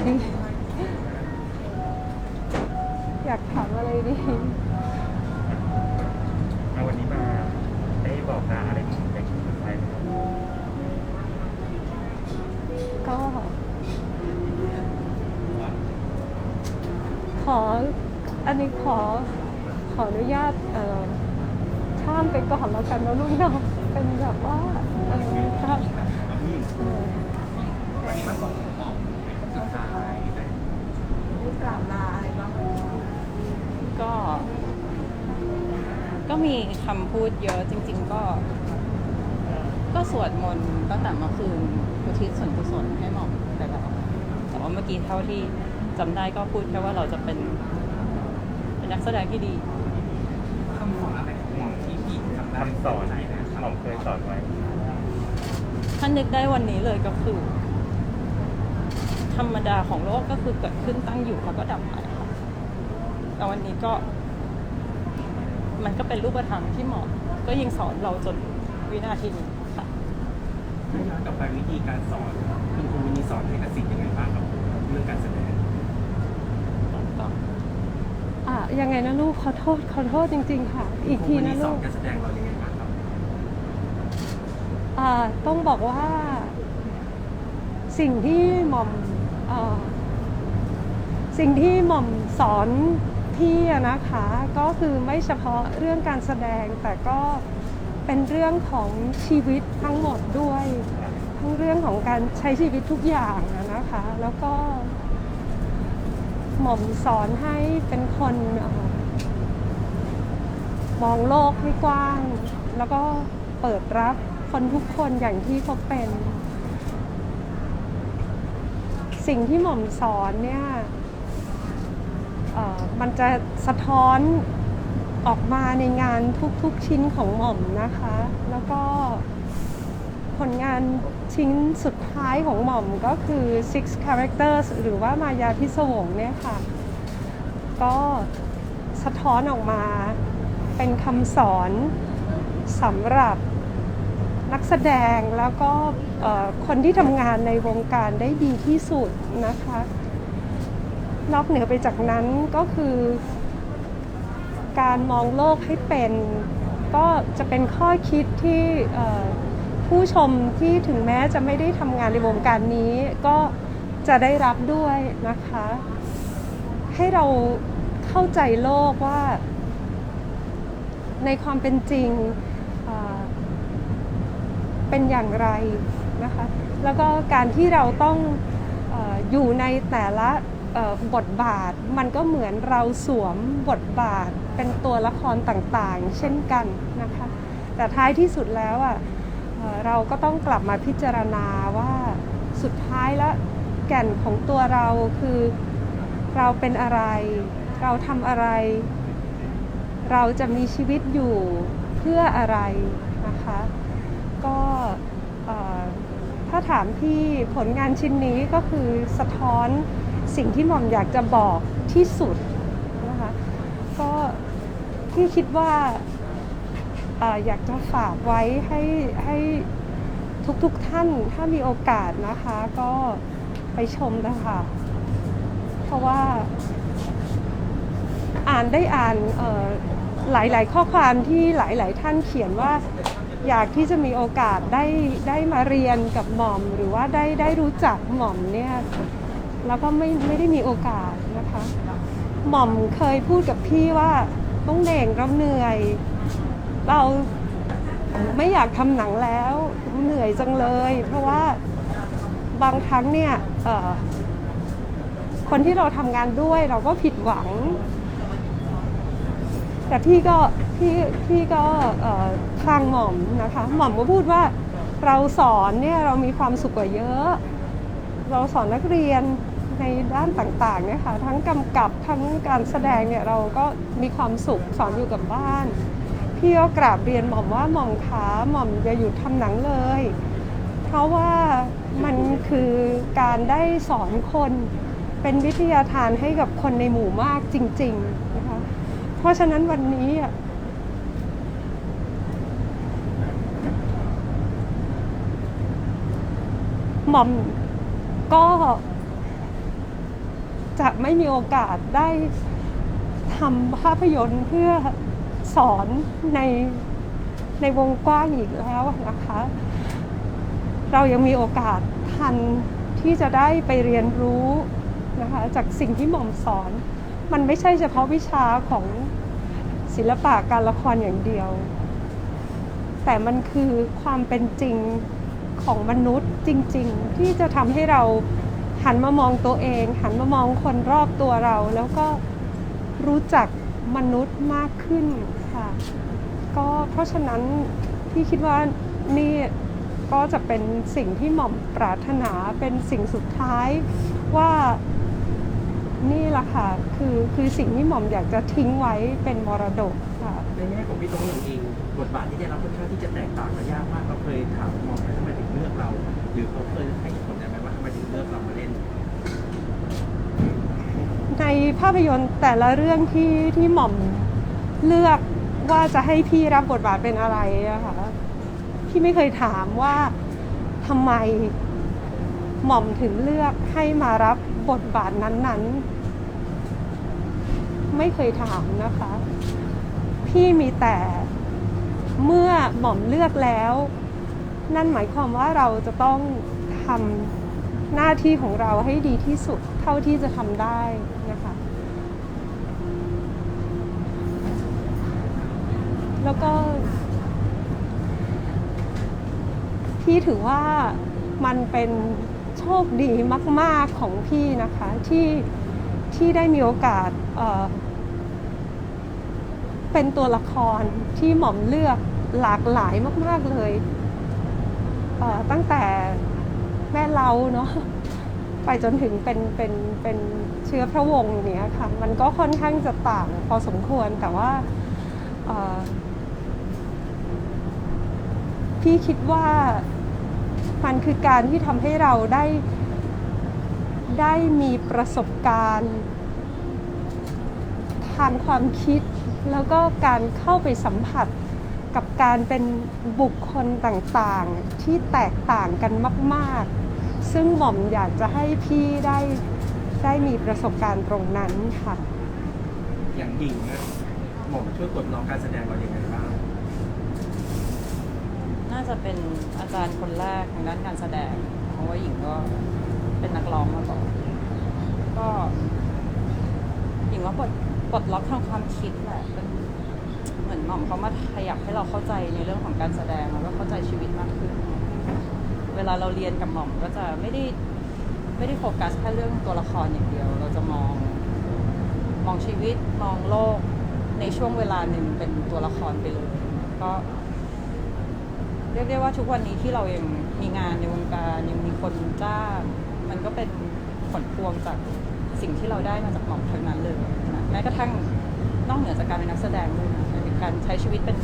งดี อยากถามอะไรดีมาวันนี้มาได้บอกลาอะไรที่อยากจะพูดไปครก็ขอ อันนี้ขอ ขออนุญาตเอ่อข้ามไปก่อนแล้วกันนะลูกเนาะเป็นแบบว่าเออครับ วันนี้มา กล่าวลาอะไรบ้างไหมก็ ก็มีคำพูดเยอะจริง ๆ ก็ ก็สวดมนต์ตั้งแต่เมื่อคืนอุทิศส่วนกุศลให้หม่อมไปแล้วแต่ว่าเมื่อกี้เท่าที่จำได้ก็พูดแค่ว่าเราจะเป็น เป็นนักแสดงที่ดี คำสอนอะไรของหมอที่พี่ทำได้คำสอนไหนนะหม่อมเคยสอนไว้ ถ้านึกได้วันนี้เลยก็คือธ รรมดาของโลกก็คือเกิดขึ้นตั้งอยู่แล้วก็ดับไปค่ะแต่วันนี้ก็ มันก็เป็นรูปธรรมที่เหมาะ ก็ยังสอนเราจนวินาทีนี้ค่ะถ้าย้อนกลับไปวิธีการสอนคุณครูมีสอนให้กับสิ่งยังไงบ้างครับเรื่องการแสดงก็อะยังไงนะลูกขอโทษขอโทษจริง ๆ ค่ะ อีกทีวันะสอลูนกการแสดงเรายังไงบ้างครับอ่าต้องบอกว่า สิ่งที่หม่อมเอ่อ สิ่งที่หม่อมสอนพี่นะคะก็คือไม่เฉพาะเรื่องการแสดงแต่ก็เป็นเรื่องของชีวิตทั้งหมดด้วย ทั้งเรื่องของการใช้ชีวิตทุกอย่างนะคะ แล้วก็ หม่อมสอนให้เป็นคนอมองโลกให้กว้าง แล้วก็เปิดรับคนทุกคนอย่างที่เขาเป็น สิ่งที่หม่อมสอนเนี่ยมันจะสะท้อนออกมาในงานทุกๆชิ้นของหม่อมนะคะ แล้วก็ผลงานชิ้นสุดท้ายของหม่อมก็คือ six characters หรือว่ามายาพิศวงเนี่ยค่ะ ก็สะท้อนออกมาเป็นคำสอนสำหรับ นักแสดงแล้วก็คนที่ทำงานในวงการได้ดีที่สุดนะคะ นอกเหนือไปจากนั้นก็คือ การมองโลกให้เป็น ก็จะเป็นข้อคิดที่ผู้ชมที่ถึงแม้จะไม่ได้ทำงานในวงการนี้ ก็จะได้รับด้วยนะคะ ให้เราเข้าใจโลกว่า ในความเป็นจริง เป็นอย่างไรนะคะแล้วก็การที่เราต้องออยู่ในแต่ละบทบาทมันก็เหมือนเราสวมบทบาทเป็นตัวละครต่างๆ เช่นกันนะคะแต่ท้ายที่สุดแล้วอะเอ่อเราก็ต้องกลับมาพิจารณาว่าสุดท้ายแล้วแก่นของตัวเราคือเราเป็นอะไร เราทำอะไร เราจะมีชีวิตอยู่เพื่ออะไรนะคะ ก็ถ้าถามพี่ผลงานชิ้นนี้ก็คือสะท้อนสิ่งที่หม่อมอยากจะบอกที่สุดนะคะก็พี่คิดว่าเอ่อยากจะฝากไว้ให้ให้ทุกๆทท่านถ้ามีโอกาสนะคะก็ไปชมนะคะเพราะว่าอ่านได้อ่านหลายๆ ข้อความที่หลาย ๆ ท่านเขียนว่า อยากที่จะมีโอกาสได้ได้มาเรียนกับหม่อม หรือว่าได้ได้รู้จักหม่อมเนี่ยแล้วก็ไม่ไม่ได้มีโอกาสนะคะ หม่อมเคยพูดกับพี่ว่าต้องเด่งเราเหนื่อย เราไม่อยากทำหนังแล้วเหนื่อยจังเลย เพราะว่าบางครั้งเนี่ยคนที่เราทำงานด้วยเราก็ผิดหวัง แต่พี่ก็ พี่พี่ก็เอ่อคลางหม่อมนะคะ หม่อมก็พูดว่าเราสอนเนี่ยเรามีความสุขกว่าเยอะ เราสอนนักเรียนในด้านต่างๆเนี่ยค่ะทั้งกำกับทั้งการแสดงเนี่ยเราก็มีความสุขสอนอยู่กับบ้าน พี่ก็กราบเรียนหม่อมว่าหม่อมขาหม่อมอย่าหยุดทำหนังเลย เพราะว่ามันคือการได้สอนคนเป็นวิทยาทานให้กับคนในหมู่มากจริงๆนะคะเพราะฉะนั้นวันนี้อะ หม่อมก็จะไม่มีโอกาสได้ทำภาพยนตร์เพื่อสอนในในวงกว้างอีกแล้วนะคะ เรายังมีโอกาสทันที่จะได้ไปเรียนรู้นะคะจากสิ่งที่หม่อมสอน มันไม่ใช่เฉพาะวิชาของศิลปะการละครอย่างเดียว แต่มันคือความเป็นจริง ของมนุษย์จริง ๆ ที่จะทำให้เราหันมามองตัวเอง หันมามองคนรอบตัวเรา แล้วก็รู้จักมนุษย์มากขึ้นค่ะ ก็เพราะฉะนั้นพี่คิดว่านี่ก็จะเป็นสิ่งที่หม่อมปรารถนาเป็นสิ่งสุดท้ายว่านี่แหละค่ะคือคือสิ่งที่หม่อมอยากจะทิ้งไว้เป็นมรดกค่ะในแง่ของพี่ตรงหนึ่งเอง บทบาทที่ได้รับค่อนข้างที่จะแตกต่างกันยากมากเราเคยถามมองไหมทำไมถึงเลือกเรา หรือเขาเคยให้ผลได้ไหมว่าทำไมถึงเลือกเรามาเล่น ในภาพยนตร์แต่ละเรื่องที่ที่หม่อมเลือกว่าจะให้พี่รับบทบาทเป็นอะไรอะค่ะพี่ไม่เคยถามว่าทำไมหม่อมถึงเลือกให้มารับบทบาทนั้นๆ ไม่เคยถามนะคะ พี่มีแต่ เมื่อหม่อมเลือกแล้ว นั่นหมายความว่าเราจะต้องทำหน้าที่ของเราให้ดีที่สุดเท่าที่จะทำได้นะคะ แล้วก็พี่ถือว่ามันเป็นโชคดีมาก ๆ ของพี่นะคะที่ที่ได้มีโอกาสเเป็นตัวละครที่หม่อมเลือก หลากหลายมาก ๆเลยเตั้งแต่แม่เราเนาะไปจนถึงเป็นเป็นเป็นเชื้อพระวงศ์เนี้ยค่ะ มันก็ค่อนข้างจะต่างพอสมควรแต่ว่าพี่คิดว่ามันคือการที่ทำให้เราได้ได้มีประสบการณ์ ทางความคิดแล้วก็การเข้าไปสัมผัส กับการเป็นบุคคลต่างๆ ที่แตกต่างกันมาก ๆ ซึ่งหม่อมอยากจะให้พี่ได้ได้มีประสบการณ์ตรงนั้นค่ะ อย่างหญิงนะหมอมช่วยกดล็อกการแสดงเราอย่างไรบ้าง น่าจะเป็นอาจารย์คนแรกทางด้านการแสดง เพราะว่าหญิงก็เป็นนักร้องมาก่อนก็หญิงว่าปลดปลดล็อกทางความคิดแหละเป็นเห มือนหม่อมเขามาขยับให้เราเข้าใจในเรื่องของการแสดงแล้วก็เข้าใจชีวิตมากขึ้น เวลาเราเรียนกับหม่อมก็จะไม่ได้ไม่ได้โฟกัสแค่เรื่องตัวละครอย่างเดียว เราจะมองมองชีวิตมองโลกในช่วงเวลาหนึ่งเป็นตัวละครไปเลยก็เรียกได้ว่าทุกวันนี้ที่เรายังมีงานในวงการยังมีคนจ้างมันก็เป็นผลพวงจากสิ่งที่เราได้มาจากหม่อมทั้งนั้นเลยนะแม้กระทั่งนอกเหนือจากการเป็นนักแสดงด้วยนะ การใช้ชีวิตเป็น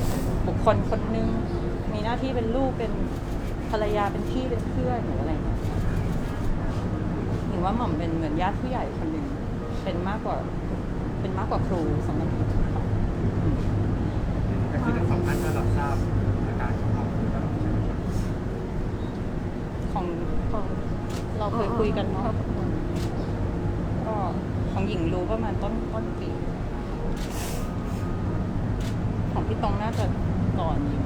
บุคคลคนหนึ่งมีหน้าที่เป็นลูกเป็นภรรยาเป็นพี่เป็นเพื่อนหรืออะไรเงี้ยหรือว่าหม่อมเป็นเหมือนญาติผู้ใหญ่คนหนึ่งเป็นมากกว่าเป็นมากกว่าครูสำหรับหญิงค่ะอืมแต่คือทั้งสองท่านก็รับทราบอาการของเราอยู่ตลอดใช่ไหมครับของของเราเคยคุยกันเนาะก็ของหญิงรู้ประมาณต้นต้นปี ของพี่ ตรงน่าจะก่อนหญิง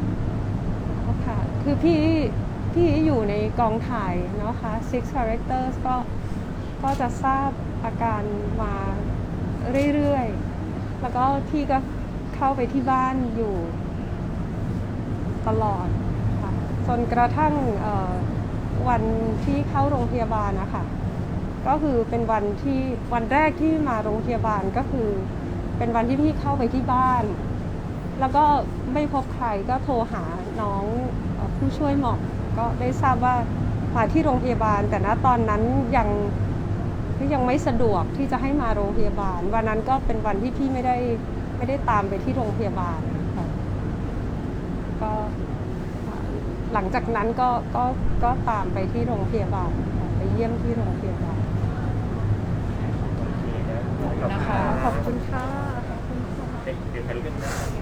ค่ะ คือพี่พี่อยู่ในกองถ่ายเนาะคะ Six Characters ก็ก็จะทราบอาการมาเรื่อยๆ แล้วก็พี่ก็เข้าไปที่บ้านอยู่ตลอดค่ะจนกระทั่งวันที่เข้าโรงพยาบาลนะคะก็คือเป็นวันที่วันแรกที่มาโรงพยาบาลก็คือ เป็นวันที่พี่เข้าไปที่บ้าน แล้วก็ไม่พบใครก็โทรหาน้องผู้ช่วยหมอก็ได้ทราบว่าผ่าที่โรงพยาบาล แต่ณตอนนั้นยังยังไม่สะดวกที่จะให้มาโรงพยาบาล วันนั้นก็เป็นวันที่พี่ไม่ได้ไม่ได้ตามไปที่โรงพยาบาลก็หลังจากนั้นก็ก็ก็ตามไปที่โรงพยาบาลไปเยี่ยมที่โรงพยาบาลนะคะขอบคุณค่ะขอบคุณค่ะ